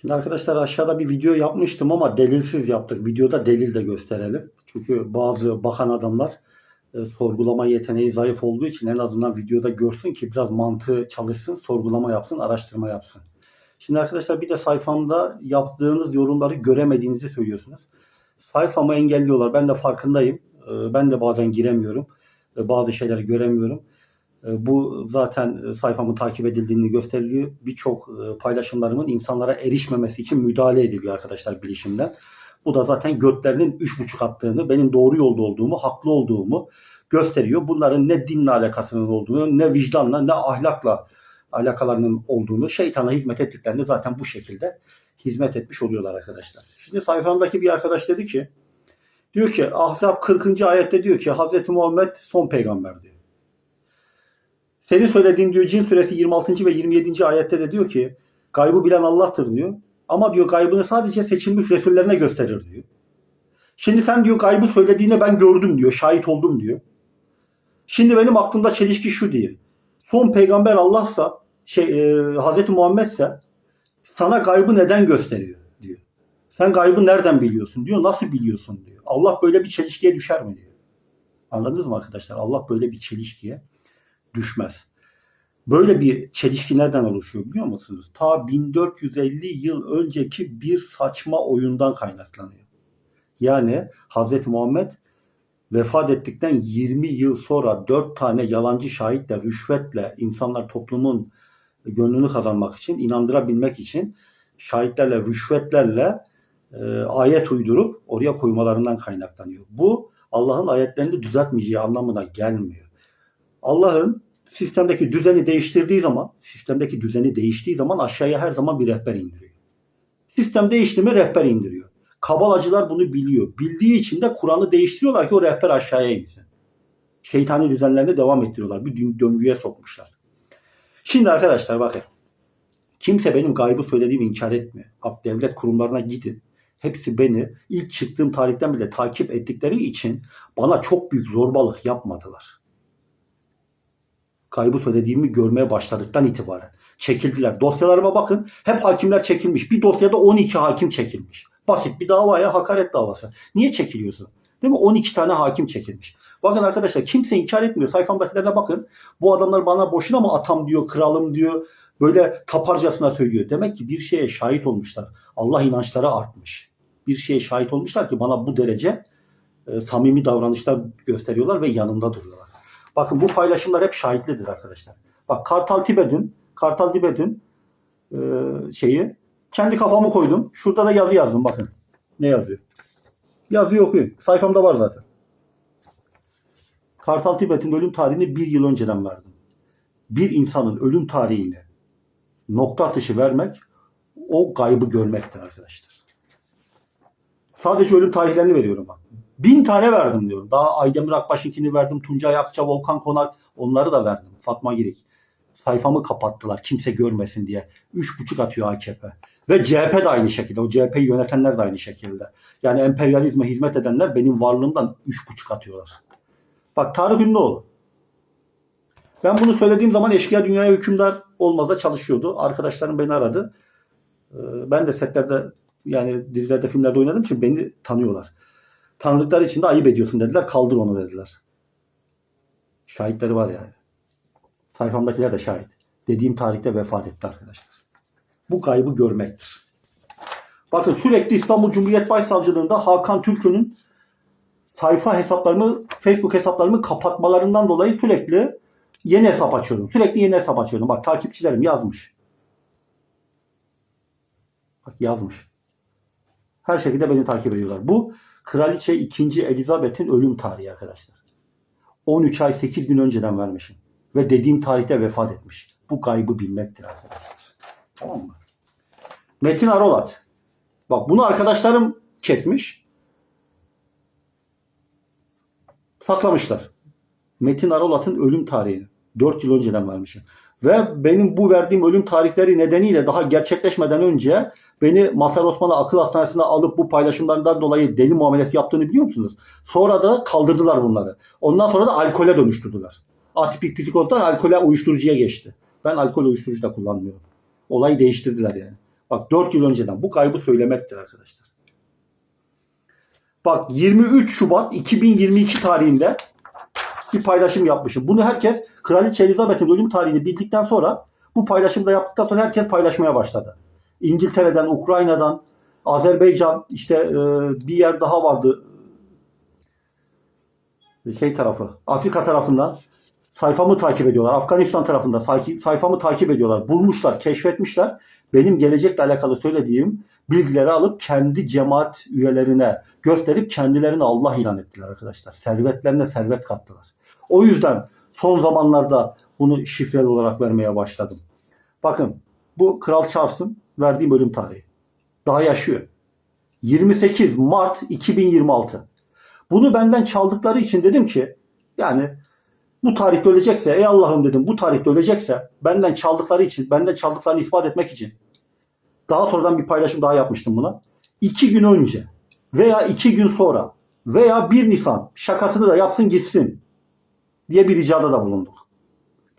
Şimdi arkadaşlar aşağıda bir video yapmıştım ama delilsiz yaptık. Videoda delil de gösterelim. Çünkü bazı bakan adamlar e, sorgulama yeteneği zayıf olduğu için en azından videoda görsün ki biraz mantığı çalışsın, sorgulama yapsın, araştırma yapsın. Şimdi arkadaşlar bir de sayfamda yaptığınız yorumları göremediğinizi söylüyorsunuz. Sayfamı engelliyorlar. Ben de farkındayım. E, Ben de bazen giremiyorum. E, Bazı şeyleri göremiyorum. E, Bu zaten e, sayfamın takip edildiğini gösteriyor. Birçok e, paylaşımlarımın insanlara erişmemesi için müdahale ediliyor arkadaşlar bilişimden. Bu da zaten götlerinin üç buçuk attığını, benim doğru yolda olduğumu, haklı olduğumu gösteriyor. Bunların ne dinle alakasının olduğunu, ne vicdanla, ne ahlakla alakalarının olduğunu, şeytana hizmet ettiklerini zaten bu şekilde hizmet etmiş oluyorlar arkadaşlar. Şimdi sayfamdaki bir arkadaş dedi ki, diyor ki Ahzab 40. ayette diyor ki Hazreti Muhammed son peygamber diyor. Senin söylediğin diyor Cin suresi 26. ve 27. ayette de diyor ki gaybı bilen Allah'tır diyor. Ama diyor gaybını sadece seçilmiş resullerine gösterir diyor. Şimdi sen diyor gaybı söylediğine ben gördüm diyor. Şahit oldum diyor. Şimdi benim aklımda çelişki şu diye. Son peygamber Allah'sa şey e, Hazreti Muhammed'se sana gaybı neden gösteriyor diyor. Sen gaybı nereden biliyorsun diyor. Nasıl biliyorsun diyor. Allah böyle bir çelişkiye düşer mi diyor. Anladınız mı arkadaşlar? Allah böyle bir çelişkiye düşmez. Böyle bir çelişki nereden oluşuyor biliyor musunuz? Ta 1450 yıl önceki bir saçma oyundan kaynaklanıyor. Yani Hz. Muhammed vefat ettikten 20 yıl sonra 4 tane yalancı şahitle, rüşvetle insanlar toplumun gönlünü kazanmak için, inandırabilmek için şahitlerle, rüşvetlerle e, ayet uydurup oraya koymalarından kaynaklanıyor. Bu Allah'ın ayetlerini düzeltmeyeceği anlamına gelmiyor. Allah'ın sistemdeki düzeni değiştirdiği zaman, sistemdeki düzeni değiştiği zaman aşağıya her zaman bir rehber indiriyor. Sistem değişti mi rehber indiriyor. Kabalacılar bunu biliyor. Bildiği için de Kur'an'ı değiştiriyorlar ki o rehber aşağıya insin. Şeytani düzenlerine devam ettiriyorlar. Bir dön- döngüye sokmuşlar. Şimdi arkadaşlar bakın. Kimse benim gaybı söylediğimi inkar etmiyor. Devlet kurumlarına gidin. Hepsi beni ilk çıktığım tarihten bile takip ettikleri için bana çok büyük zorbalık yapmadılar kaybı söylediğimi görmeye başladıktan itibaren. Çekildiler. Dosyalarıma bakın. Hep hakimler çekilmiş. Bir dosyada 12 hakim çekilmiş. Basit bir davaya hakaret davası. Niye çekiliyorsun? Değil mi? 12 tane hakim çekilmiş. Bakın arkadaşlar kimse inkar etmiyor. Sayfamdakilerine bakın. Bu adamlar bana boşuna mı atam diyor, kralım diyor. Böyle taparcasına söylüyor. Demek ki bir şeye şahit olmuşlar. Allah inançları artmış. Bir şeye şahit olmuşlar ki bana bu derece e, samimi davranışlar gösteriyorlar ve yanımda duruyorlar. Bakın bu paylaşımlar hep şahitlidir arkadaşlar. Bak Kartal Tibet'in Kartal Tibet'in e, şeyi kendi kafamı koydum. Şurada da yazı yazdım bakın. Ne yazıyor? Yazıyı okuyun. Sayfamda var zaten. Kartal Tibet'in ölüm tarihini bir yıl önceden verdim. Bir insanın ölüm tarihini nokta atışı vermek o gaybı görmektir arkadaşlar. Sadece ölüm tarihlerini veriyorum bak. Bin tane verdim diyorum. Daha Aydemir Akbaş'ınkini verdim. Tuncay Akça, Volkan Konak onları da verdim. Fatma Girik. Sayfamı kapattılar kimse görmesin diye. Üç buçuk atıyor AKP. Ve CHP de aynı şekilde. O CHP'yi yönetenler de aynı şekilde. Yani emperyalizme hizmet edenler benim varlığımdan üç buçuk atıyorlar. Bak Tarık Ünlüoğlu. Ben bunu söylediğim zaman eşkıya dünyaya hükümdar olmada çalışıyordu. Arkadaşlarım beni aradı. Ee, Ben de setlerde yani dizilerde filmlerde oynadığım için beni tanıyorlar. Tanıdıkları için de ayıp ediyorsun dediler. Kaldır onu dediler. Şahitleri var yani. Sayfamdakiler de şahit. Dediğim tarihte vefat etti arkadaşlar. Bu kaybı görmektir. Bakın sürekli İstanbul Cumhuriyet Başsavcılığında Hakan Türk'ünün sayfa hesaplarımı, Facebook hesaplarımı kapatmalarından dolayı sürekli yeni hesap açıyorum. Sürekli yeni hesap açıyorum. Bak takipçilerim yazmış. Bak yazmış. Her şekilde beni takip ediyorlar. Bu Kraliçe 2. Elizabeth'in ölüm tarihi arkadaşlar. 13 ay 8 gün önceden vermişim. Ve dediğim tarihte vefat etmiş. Bu kaybı bilmektir arkadaşlar. Tamam mı? Metin Arolat. Bak bunu arkadaşlarım kesmiş. Saklamışlar. Metin Arolat'ın ölüm tarihini. 4 yıl önceden vermişim. Ve benim bu verdiğim ölüm tarihleri nedeniyle daha gerçekleşmeden önce beni Mazhar Osmanlı Akıl Hastanesi'ne alıp bu paylaşımlardan dolayı deli muamelesi yaptığını biliyor musunuz? Sonra da kaldırdılar bunları. Ondan sonra da alkole dönüştürdüler. Atipik psikopatıdan alkole uyuşturucuya geçti. Ben alkol uyuşturucu da kullanmıyorum. Olayı değiştirdiler yani. Bak 4 yıl önceden bu kaybı söylemektir arkadaşlar. Bak 23 Şubat 2022 tarihinde bir paylaşım yapmışım. Bunu herkes Kraliçe Elizabeth'in ölüm tarihini bildikten sonra bu paylaşımda yaptıktan sonra herkes paylaşmaya başladı. İngiltere'den, Ukrayna'dan, Azerbaycan işte e, bir yer daha vardı. Şey tarafı, Afrika tarafından sayfamı takip ediyorlar. Afganistan tarafında sayfamı takip ediyorlar. Bulmuşlar, keşfetmişler. Benim gelecekle alakalı söylediğim bilgileri alıp kendi cemaat üyelerine gösterip kendilerini Allah ilan ettiler arkadaşlar. Servetlerine servet kattılar. O yüzden son zamanlarda bunu şifreli olarak vermeye başladım. Bakın bu Kral Charles'ın verdiğim ölüm tarihi. Daha yaşıyor. 28 Mart 2026. Bunu benden çaldıkları için dedim ki yani bu tarihte ölecekse ey Allah'ım dedim bu tarihte ölecekse benden çaldıkları için benden çaldıklarını ispat etmek için daha sonradan bir paylaşım daha yapmıştım buna. İki gün önce veya iki gün sonra veya 1 Nisan şakasını da yapsın gitsin diye bir ricada da bulunduk.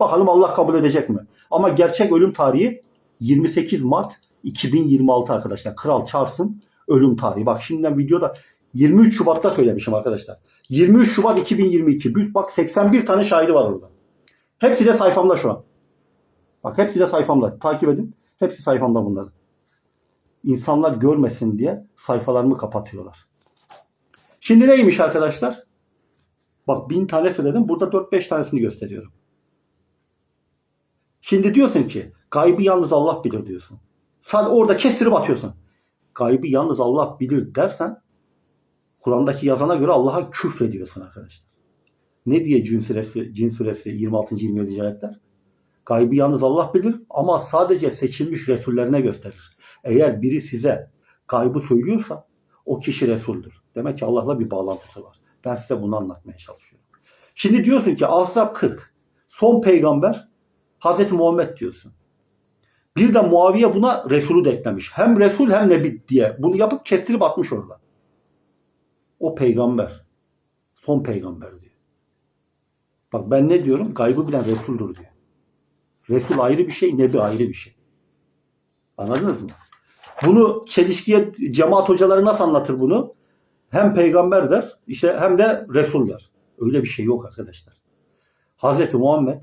Bakalım Allah kabul edecek mi? Ama gerçek ölüm tarihi 28 Mart 2026 arkadaşlar. Kral Charles'ın ölüm tarihi. Bak şimdiden videoda 23 Şubat'ta söylemişim arkadaşlar. 23 Şubat 2022. Büyük bak 81 tane şahidi var orada. Hepsi de sayfamda şu an. Bak hepsi de sayfamda. Takip edin. Hepsi sayfamda bunların. İnsanlar görmesin diye sayfalarımı kapatıyorlar. Şimdi neymiş arkadaşlar? Bak bin tane söyledim. Burada 4-5 tanesini gösteriyorum. Şimdi diyorsun ki gaybı yalnız Allah bilir diyorsun. Sen orada kestirip atıyorsun. Gaybı yalnız Allah bilir dersen Kur'an'daki yazana göre Allah'a küfrediyorsun arkadaşlar. Ne diye Cin suresi, Cin suresi 26. 27. ayetler? Gaybı yalnız Allah bilir ama sadece seçilmiş Resullerine gösterir. Eğer biri size gaybı söylüyorsa o kişi Resul'dür. Demek ki Allah'la bir bağlantısı var. Ben size bunu anlatmaya çalışıyorum. Şimdi diyorsun ki Ahzab 40. Son peygamber Hazreti Muhammed diyorsun. Bir de Muaviye buna Resulü de eklemiş. Hem Resul hem Nebi diye. Bunu yapıp kestirip atmış orada. O peygamber. Son peygamber diyor. Bak ben ne diyorum? Gaybı bilen Resul'dur diyor. Resul ayrı bir şey, Nebi ayrı bir şey. Anladınız mı? Bunu çelişkiye cemaat hocaları nasıl anlatır bunu? Hem peygamber der, işte hem de Resul der. Öyle bir şey yok arkadaşlar. Hazreti Muhammed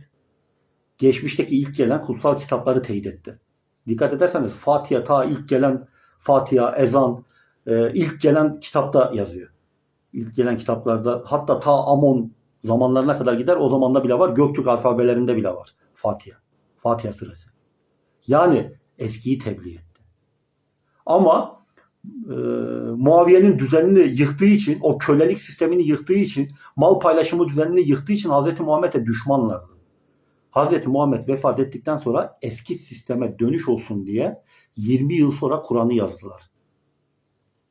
geçmişteki ilk gelen kutsal kitapları teyit etti. Dikkat ederseniz Fatiha ta ilk gelen Fatiha, ezan, e, ilk gelen kitapta yazıyor. İlk gelen kitaplarda hatta ta Amon zamanlarına kadar gider. O zamanda bile var. Göktürk alfabelerinde bile var. Fatiha. Fatiha suresi. Yani eskiyi tebliğ etti. Ama e, Muaviye'nin düzenini yıktığı için, o kölelik sistemini yıktığı için, mal paylaşımı düzenini yıktığı için Hz. Muhammed'e düşmanlardı. Hz. Muhammed vefat ettikten sonra eski sisteme dönüş olsun diye 20 yıl sonra Kur'an'ı yazdılar.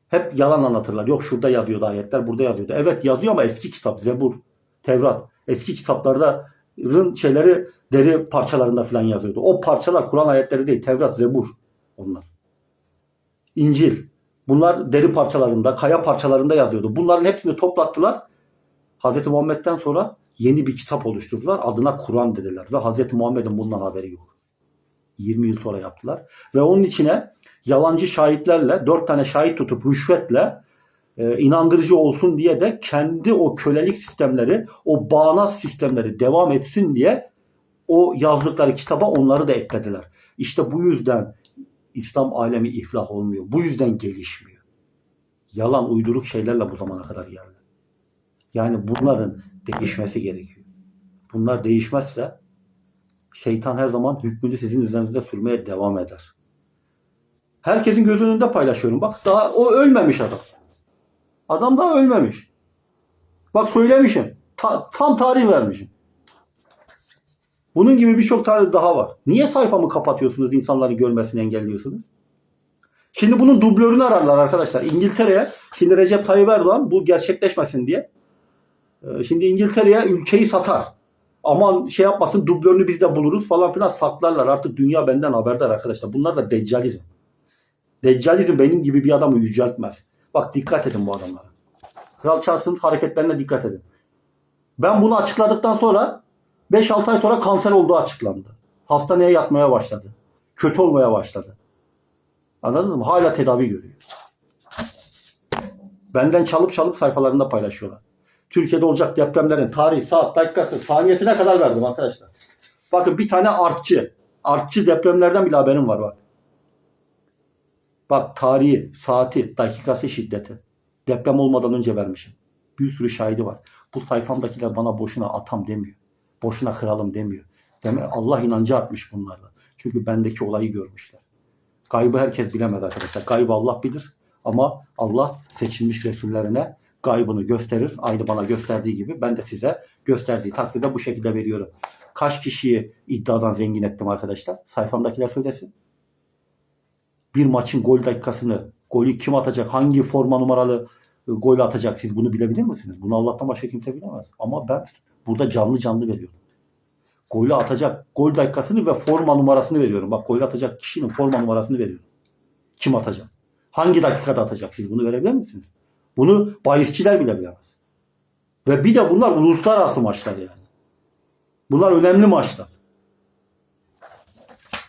Hep yalan anlatırlar. Yok şurada yazıyordu ayetler, burada yazıyordu. Evet yazıyor ama eski kitap, Zebur, Tevrat. Eski kitaplarda şeyleri deri parçalarında falan yazıyordu. O parçalar Kur'an ayetleri değil. Tevrat, Zebur onlar. İncil. Bunlar deri parçalarında, kaya parçalarında yazıyordu. Bunların hepsini toplattılar. Hz. Muhammed'den sonra yeni bir kitap oluşturdular. Adına Kur'an dediler. Ve Hz. Muhammed'in bundan haberi yok. 20 yıl sonra yaptılar. Ve onun içine yalancı şahitlerle, dört tane şahit tutup rüşvetle e, inandırıcı olsun diye de kendi o kölelik sistemleri, o bağnaz sistemleri devam etsin diye o yazdıkları kitaba onları da eklediler. İşte bu yüzden İslam alemi iflah olmuyor. Bu yüzden gelişmiyor. Yalan uyduruk şeylerle bu zamana kadar geldi. Yani bunların değişmesi gerekiyor. Bunlar değişmezse şeytan her zaman hükmünü sizin üzerinizde sürmeye devam eder. Herkesin göz önünde paylaşıyorum. Bak daha o ölmemiş adam. Adam daha ölmemiş. Bak söylemişim. Ta- tam tarih vermişim. Bunun gibi birçok tane daha var. Niye sayfamı kapatıyorsunuz, insanların görmesini engelliyorsunuz? Şimdi bunun dublörünü ararlar arkadaşlar. İngiltere'ye, şimdi Recep Tayyip Erdoğan bu gerçekleşmesin diye. e, Şimdi İngiltere'ye ülkeyi satar. Aman şey yapmasın dublörünü biz de buluruz falan filan saklarlar. Artık dünya benden haberdar arkadaşlar. Bunlar da deccalizm. Deccalizm benim gibi bir adamı yüceltmez. Bak dikkat edin bu adamlara. Kral Charles'ın hareketlerine dikkat edin. Ben bunu açıkladıktan sonra 5-6 ay sonra kanser olduğu açıklandı. Hastaneye yatmaya başladı. Kötü olmaya başladı. Anladınız mı? Hala tedavi görüyor. Benden çalıp çalıp sayfalarında paylaşıyorlar. Türkiye'de olacak depremlerin tarihi, saat, dakikası, saniyesine kadar verdim arkadaşlar. Bakın bir tane artçı. Artçı depremlerden bile haberim var bak. Bak tarihi, saati, dakikası, şiddeti. Deprem olmadan önce vermişim. Bir sürü şahidi var. Bu sayfamdakiler bana boşuna atam demiyor. Boşuna kralım demiyor. Deme, Allah inancı artmış bunlarla. Çünkü bendeki olayı görmüşler. Gaybı herkes bilemez arkadaşlar. Gaybı Allah bilir. Ama Allah seçilmiş Resullerine gaybını gösterir. Aynı bana gösterdiği gibi ben de size gösterdiği takdirde bu şekilde veriyorum. Kaç kişiyi iddiadan zengin ettim arkadaşlar? Sayfamdakiler söylesin. Bir maçın gol dakikasını, golü kim atacak, hangi forma numaralı e, gol atacak siz bunu bilebilir misiniz? Bunu Allah'tan başka kimse bilemez. Ama ben burada canlı canlı veriyorum. Golü atacak gol dakikasını ve forma numarasını veriyorum. Bak golü atacak kişinin forma numarasını veriyorum. Kim atacak? Hangi dakikada atacak? Siz bunu verebilir misiniz? Bunu bahisçiler bile bilemez. Ve bir de bunlar uluslararası maçlar yani. Bunlar önemli maçlar.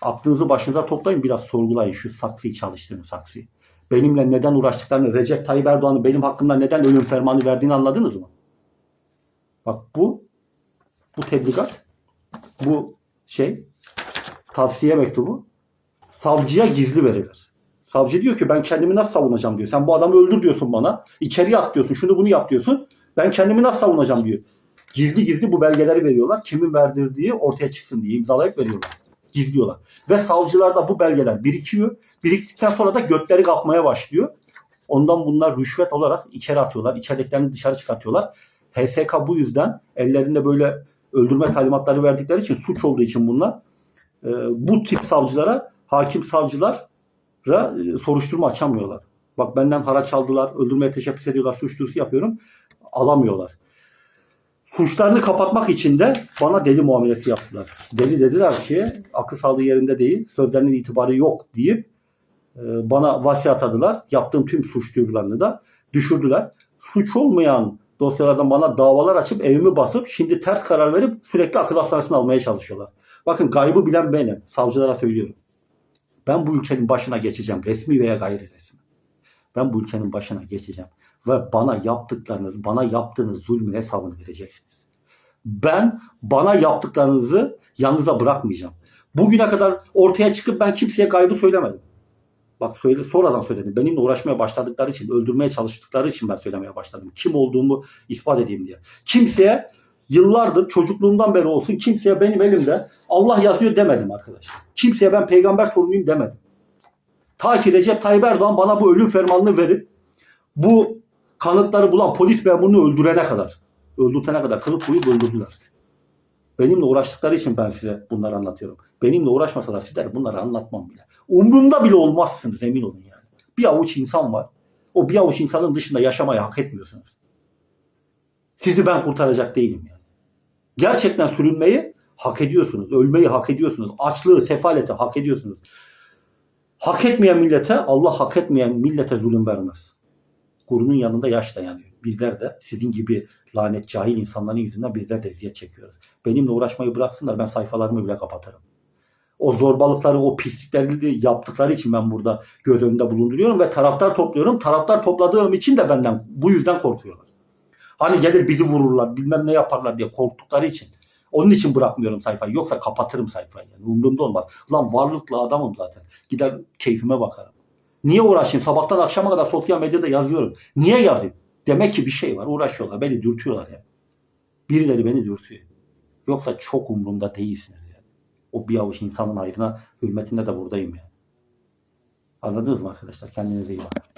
Aklınızı başınıza toplayın biraz sorgulayın şu saksıyı çalıştırın saksıyı. Benimle neden uğraştıklarını, Recep Tayyip Erdoğan'ın benim hakkımda neden ölüm fermanı verdiğini anladınız mı? Bak bu, bu tebligat, bu şey, tavsiye mektubu savcıya gizli verilir. Savcı diyor ki ben kendimi nasıl savunacağım diyor. Sen bu adamı öldür diyorsun bana. İçeriye at diyorsun. Şunu bunu yap diyorsun. Ben kendimi nasıl savunacağım diyor. Gizli gizli bu belgeleri veriyorlar. Kimin verdirdiği ortaya çıksın diye imzalayıp veriyorlar. Gizliyorlar. Ve savcılarda bu belgeler birikiyor. Biriktikten sonra da götleri kalkmaya başlıyor. Ondan bunlar rüşvet olarak içeri atıyorlar. İçeridekilerini dışarı çıkartıyorlar. HSK bu yüzden ellerinde böyle öldürme talimatları verdikleri için suç olduğu için bunlar e, bu tip savcılara hakim savcılar ra e, soruşturma açamıyorlar. Bak benden haraç aldılar, öldürmeye teşebbüs ediyorlar, suç duyurusu yapıyorum. Alamıyorlar. Suçlarını kapatmak için de bana deli muamelesi yaptılar. Deli dediler ki akıl sağlığı yerinde değil, sözlerinin itibarı yok deyip e, bana vasiyet atadılar. Yaptığım tüm suç duyurularını da düşürdüler. Suç olmayan dosyalardan bana davalar açıp evimi basıp şimdi ters karar verip sürekli akıl hastanesine almaya çalışıyorlar. Bakın gaybı bilen benim. Savcılara söylüyorum. Ben bu ülkenin başına geçeceğim. Resmi veya gayri resmi. Ben bu ülkenin başına geçeceğim. Ve bana yaptıklarınız, bana yaptığınız zulmün hesabını vereceksiniz. Ben bana yaptıklarınızı yanınıza bırakmayacağım. Bugüne kadar ortaya çıkıp ben kimseye gaybı söylemedim. Bak söyle, sonradan söyledim. Benimle uğraşmaya başladıkları için, öldürmeye çalıştıkları için ben söylemeye başladım. Kim olduğumu ispat edeyim diye. Kimseye yıllardır çocukluğumdan beri olsun kimseye benim elimde Allah yazıyor demedim arkadaşlar. Kimseye ben peygamber torunuyum demedim. Ta ki Recep Tayyip Erdoğan bana bu ölüm fermanını verip bu kanıtları bulan polis memurunu öldürene kadar, öldürtene kadar kılıp koyup öldürdüler. Benimle uğraştıkları için ben size bunları anlatıyorum. Benimle uğraşmasalar sizler bunları anlatmam bile. Umrumda bile olmazsınız emin olun yani. Bir avuç insan var. O bir avuç insanın dışında yaşamayı hak etmiyorsunuz. Sizi ben kurtaracak değilim yani. Gerçekten sürünmeyi hak ediyorsunuz. Ölmeyi hak ediyorsunuz. Açlığı, sefaleti hak ediyorsunuz. Hak etmeyen millete, Allah hak etmeyen millete zulüm vermez. Kurunun yanında yaş dayanıyor. Bizler de sizin gibi lanet cahil insanların yüzünden bizler de eziyet çekiyoruz. Benimle uğraşmayı bıraksınlar ben sayfalarımı bile kapatırım. O zorbalıkları, o pislikleri yaptıkları için ben burada göz önünde bulunduruyorum ve taraftar topluyorum. Taraftar topladığım için de benden bu yüzden korkuyorlar. Hani gelir bizi vururlar, bilmem ne yaparlar diye korktukları için. Onun için bırakmıyorum sayfayı. Yoksa kapatırım sayfayı. Yani umurumda olmaz. Lan varlıklı adamım zaten. Gider keyfime bakarım. Niye uğraşayım? Sabahtan akşama kadar sosyal medyada yazıyorum. Niye yazayım? Demek ki bir şey var. Uğraşıyorlar. Beni dürtüyorlar yani. Birileri beni dürtüyor. Yoksa çok umurumda değilsiniz. O bir avuç insanın hayrına, hürmetinde de buradayım yani. Anladınız mı arkadaşlar? Kendinize iyi bakın.